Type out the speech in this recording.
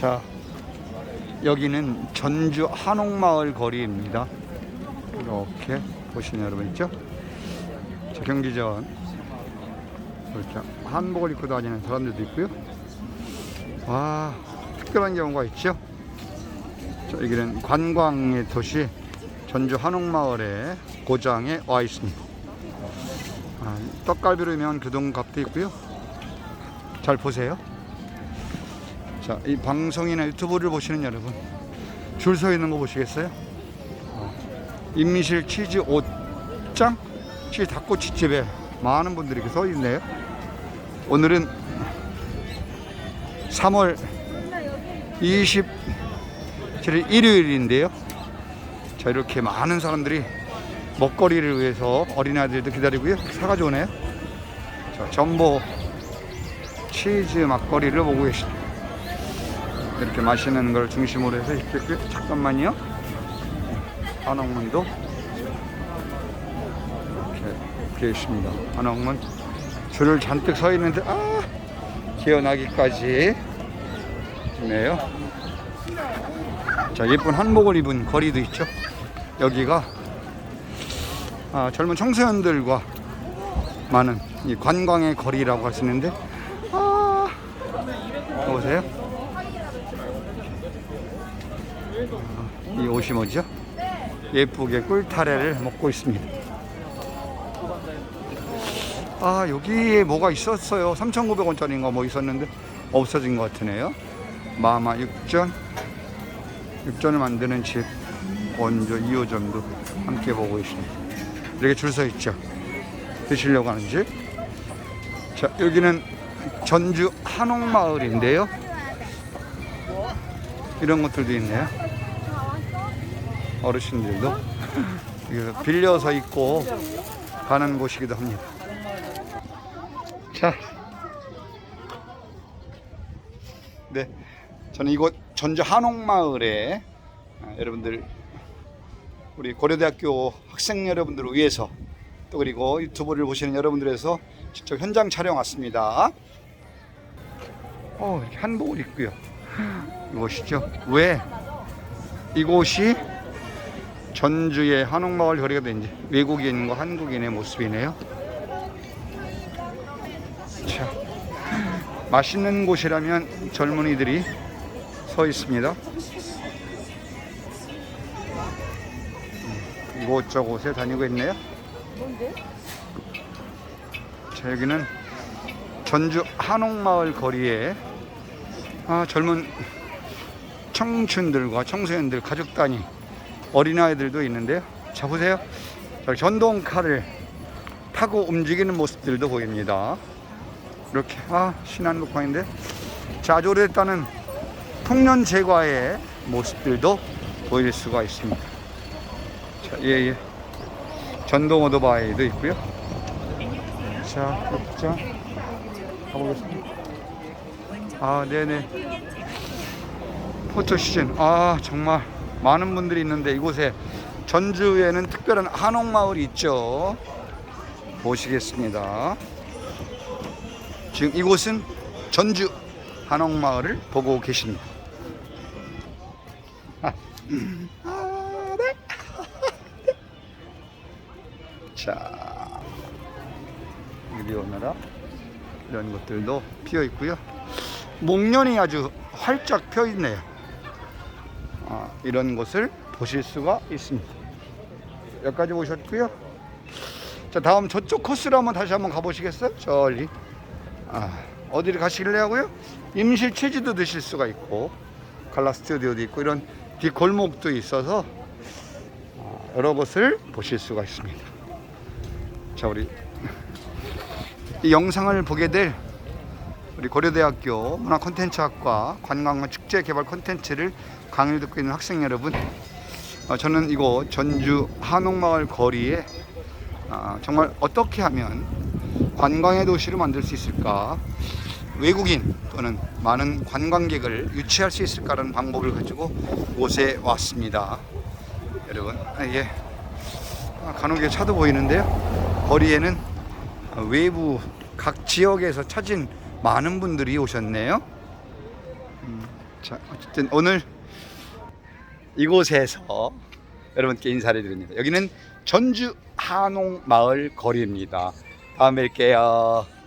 자, 여기는 전주 한옥마을 거리입니다. 이렇게 보시는 여러분 있죠? 자, 경기전 이렇게 한복을 입고 다니는 사람들도 있고요. 와, 특별한 경우가 있죠. 자, 여기는 관광의 도시 전주 한옥마을의 고장에 와 있습니다. 아, 떡갈비로 유명한 교동갑도 있고요. 잘 보세요. 자, 이 방송이나 유튜브를 보시는 여러분, 줄 서 있는 거 보시겠어요? 어, 임미실 치즈 옷장, 치즈 닭꼬치집에 많은 분들이 서 있네요. 오늘은 3월 27일 일요일인데요. 자, 이렇게 많은 사람들이 먹거리를 위해서 어린아이들도 기다리고요. 사가지고 오네요. 자, 전보 치즈 막거리를 보고 계십니다. 이렇게 맛있는 걸 중심으로 해서 있겠고요. 잠깐만요. 한옥문도 이렇게 계십니다. 한옥문 줄을 잔뜩 서 있는데 아 기어나기까지 네요. 자 예쁜 한복을 입은 거리도 있죠. 여기가 아, 젊은 청소년들과 많은 이 관광의 거리라고 있는데 아 보세요. 이 옷이 뭐죠? 예쁘게 꿀타래를 먹고 있습니다. 아 여기에 뭐가 있었어요. 3,900원짜리인가 뭐 있었는데 없어진 것 같으네요. 마마 육전 육전을 만드는 집 원조 2호점도 함께 보고 있습니다. 이렇게 줄 서 있죠. 드시려고 하는 집. 자 여기는 전주 한옥마을인데요. 이런 것들도 있네요. 어르신들도 빌려서 있고 가는 곳이기도 합니다. 자, 네, 저는 이곳 전주 한옥마을에 아, 여러분들 우리 고려대학교 학생 여러분들을 위해서 또 그리고 유튜브를 보시는 여러분들에서 직접 현장 촬영 왔습니다. 어, 이렇게 한복을 입고요. 이곳이죠. 왜 이곳이 전주의 한옥마을 거리가 된지 외국인과 한국인의 모습이네요. 자, 맛있는 곳이라면 젊은이들이 서 있습니다. 음, 이곳저곳에 다니고 있네요. 자, 여기는 전주 한옥마을 거리에 아, 젊은 청춘들과 청소년들 가족 단위 어린아이들도 있는데요. 자 보세요. 저 전동카를 타고 움직이는 모습들도 보입니다. 이렇게 아 신한국방인데 자 아주 오래됐다는 풍년 제과의 모습들도 보일 수가 있습니다. 자 예 예. 전동 오토바이도 있고요. 자 극장 가보겠습니다. 아 네네. 포토 시즌 아 정말 많은 분들이 있는데 이곳에 전주에는 특별한 한옥마을이 있죠. 보시겠습니다. 지금 이곳은 전주 한옥마을을 보고 계십니다. 아, 아, 네. 자 여기 오너라 이런 것들도 피어 있고요. 목련이 아주 활짝 펴 있네요 아, 이런 곳을 보실 수가 있습니다. 여기까지 오셨고요. 자 다음 저쪽 코스로 한번 다시 한번 가보시겠어요? 저리 아, 어디를 가시길래 하고요? 임실 체지도 드실 수가 있고 갈라 스튜디오도 있고 이런 뒷골목도 있어서 아, 여러 곳을 보실 수가 있습니다. 자 우리 이 영상을 보게 될 우리 고려대학교 문화 콘텐츠학과 관광과 축제 개발 콘텐츠를 강의를 듣고 있는 학생 여러분, 어, 저는 이곳 전주 한옥마을 거리에 아, 정말 어떻게 하면 관광의 도시를 만들 수 있을까? 외국인 또는 많은 관광객을 유치할 수 있을까라는 방법을 가지고 곳에 왔습니다. 여러분, 아, 예. 아, 간혹에 차도 보이는데요. 거리에는 어, 외부 각 지역에서 찾은 많은 분들이 오셨네요. 음, 자, 어쨌든 오늘 이곳에서 여러분께 인사를 드립니다. 여기는 전주 한옥 마을 거리입니다. 다음에 뵐게요.